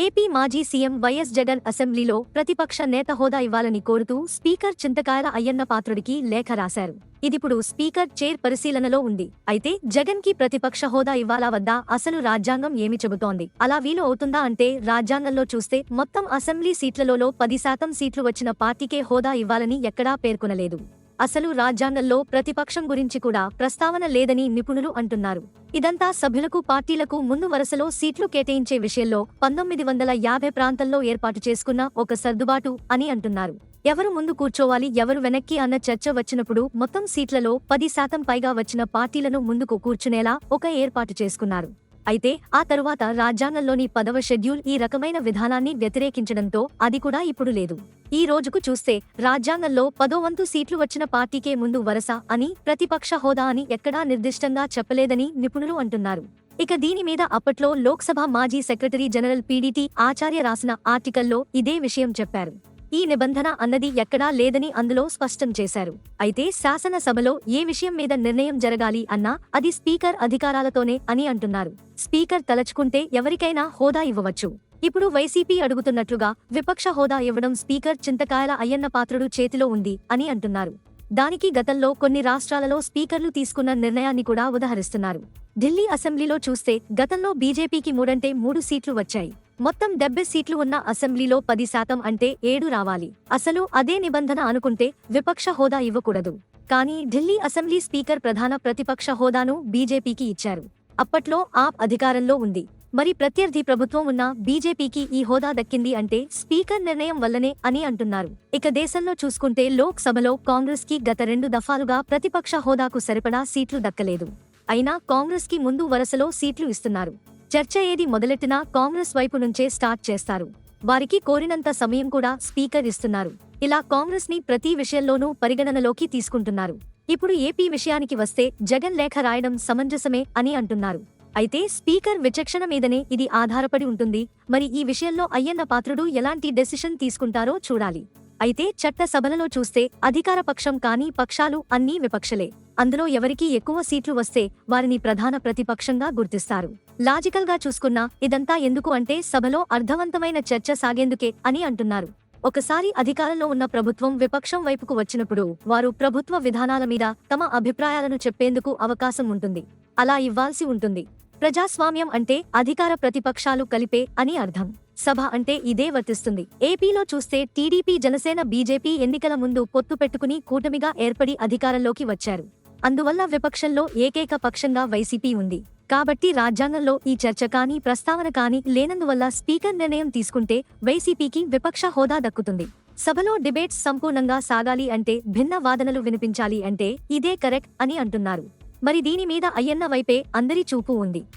AP మాజీ CM YS Jagan అసెంబ్లీలో ప్రతిపక్ష నేత హోదా ఇవ్వాలని కోరుతూ స్పీకర్ చింతకాయల అయ్యన్న పాత్రుడికి లేఖ రాశారు. ఇదిప్పుడు స్పీకర్ చైర్ పరిశీలనలో ఉంది. అయితే జగన్కి ప్రతిపక్ష హోదా ఇవ్వాలా వద్దా అసలు రాజ్యాంగం ఏమి చెబుతోంది? అలా వీలు అవుతుందా అంటే రాజ్యాంగంలో చూస్తే మొత్తం అసెంబ్లీ సీట్లలో పది శాతం సీట్లు వచ్చిన పార్టీకే హోదా ఇవ్వాలని ఎక్కడా పేర్కొనలేదు. అసలు రాజ్యాంగంలో ప్రతిపక్షం గురించి కూడా ప్రస్తావన లేదని నిపుణులు అంటున్నారు. ఇదంతా సభ్యులకు పార్టీలకు ముందు వరుసలో సీట్లు కేటాయించే విషయంలో పంతొమ్మిది వందల యాభై ప్రాంతంలో ఏర్పాటు చేసుకున్న ఒక సర్దుబాటు అని అంటున్నారు. ఎవరు ముందు కూర్చోవాలి ఎవరు వెనక్కి అన్న చర్చ వచ్చినప్పుడు మొత్తం సీట్లలో పది శాతం పైగా వచ్చిన పార్టీలను ముందుకు కూర్చునేలా ఒక ఏర్పాటు చేసుకున్నారు. అయితే ఆ తరువాత రాజ్యాంగంలోని పదవ షెడ్యూల్ ఈ రకమైన విధానాన్ని వ్యతిరేకించడంతో అది కూడా ఇప్పుడు లేదు. ఈ రోజుకు చూస్తే రాజ్యాంగంలో పదోవంతు సీట్లు వచ్చిన పార్టీకే ముందు వరస అని ప్రతిపక్ష హోదా అని ఎక్కడా నిర్దిష్టంగా చెప్పలేదని నిపుణులు అంటున్నారు. ఇక దీని మీద అప్పట్లో లోక్సభ మాజీ సెక్రటరీ జనరల్ పీడీటీ ఆచార్య రాసిన ఆర్టికల్లో ఇదే విషయం చెప్పారు. ఈ నిబంధన అన్నది ఎక్కడా లేదని అందులో స్పష్టం చేశారు. అయితే శాసనసభలో ఏ విషయం మీద నిర్ణయం జరగాలి అన్నా అది స్పీకర్ అధికారాలతోనే అని అంటున్నారు. స్పీకర్ తలచుకుంటే ఎవరికైనా హోదా ఇవ్వవచ్చు. ఇప్పుడు వైసీపీ అడుగుతున్నట్లుగా విపక్ష హోదా ఇవ్వడం స్పీకర్ చింతకాయల అయ్యన్న పాత్రుడు చేతిలో ఉంది అని అంటున్నారు. దానికి గతంలో కొన్ని రాష్ట్రాలలో స్పీకర్లు తీసుకున్న నిర్ణయాన్ని కూడా ఉదహరిస్తున్నారు. ఢిల్లీ అసెంబ్లీలో చూస్తే గతంలో బీజేపీకి మూడంటే మూడు సీట్లు వచ్చాయి. మొత్తం డెబ్బై సీట్లు ఉన్న అసెంబ్లీలో పది శాతం అంటే ఏడు రావాలి. అసలు అదే నిబంధన అనుకుంటే విపక్ష హోదా ఇవ్వకూడదు. కానీ ఢిల్లీ అసెంబ్లీ స్పీకర్ ప్రధాన ప్రతిపక్ష హోదాను బీజేపీకి ఇచ్చారు. అప్పట్లో ఆప్ అధికారంలో ఉంది. మరి ప్రత్యర్థి ప్రభుత్వం ఉన్న బీజేపీకి ఈ హోదా దక్కింది అంటే స్పీకర్ నిర్ణయం వల్లనే అని అంటున్నారు. ఇక దేశంలో చూసుకుంటే లోక్ సభలో కాంగ్రెస్కి గత రెండు దఫాలుగా ప్రతిపక్ష హోదాకు సరిపడా సీట్లు దక్కలేదు. అయినా కాంగ్రెస్కి ముందు వరుసలో సీట్లు ఇస్తున్నారు. చర్చ ఏది మొదలెట్టినా కాంగ్రెస్ వైపు నుంచే స్టార్ట్ చేస్తారు. వారికి కోరినంత సమయం కూడా స్పీకర్ ఇస్తున్నారు. ఇలా కాంగ్రెస్ని ప్రతి విషయంలోనూ పరిగణనలోకి తీసుకుంటున్నారు. ఇప్పుడు ఏపీ విషయానికి వస్తే జగన్ లేఖ రాయడం సమంజసమే అని అంటున్నారు. అయితే స్పీకర్ విచక్షణ మీదనే ఇది ఆధారపడి ఉంటుంది. మరి ఈ విషయంలో అయ్యన్న పాత్రుడు ఎలాంటి డెసిషన్ తీసుకుంటారో చూడాలి. అయితే చట్ట సభలలో చూస్తే అధికార పక్షం కానీ పక్షాలు అన్నీ విపక్షలే. అందులో ఎవరికి ఎక్కువ సీట్లు వస్తే వారిని ప్రధాన ప్రతిపక్షంగా గుర్తిస్తారు. లాజికల్గా చూసుకున్నా ఇదంతా ఎందుకు అంటే సభలో అర్థవంతమైన చర్చ సాగేందుకే అని అంటున్నారు. ఒకసారి అధికారంలో ఉన్న ప్రభుత్వం విపక్షం వైపుకు వచ్చినప్పుడు వారు ప్రభుత్వ విధానాల మీద తమ అభిప్రాయాలను చెప్పేందుకు అవకాశం ఉంటుంది. అలా ఇవ్వాల్సి ఉంటుంది. ప్రజాస్వామ్యం అంటే అధికార ప్రతిపక్షాలు కలిపే అని అర్థం. సభ అంటే ఇదే వర్తిస్తుంది. ఏపీలో చూస్తే టీడీపీ జనసేన బీజేపీ ఎన్నికల ముందు పొత్తు పెట్టుకుని కూటమిగా ఏర్పడి అధికారంలోకి వచ్చారు. అందువల్ల విపక్షంలో ఏకైక పక్షంగా వైసీపీ ఉంది. కాబట్టి రాజ్యాంగంలో ఈ చర్చ కానీ ప్రస్తావన కానీ లేనందువల్ల స్పీకర్ నిర్ణయం తీసుకుంటే వైసీపీకి విపక్ష హోదా దక్కుతుంది. సభలో డిబేట్స్ సంపూర్ణంగా సాగాలి అంటే భిన్న వాదనలు వినిపించాలి అంటే ఇదే కరెక్ట్ అని అంటున్నారు. మరి దీని మీద అయ్యన్న వైపే అందరి చూపు ఉంది.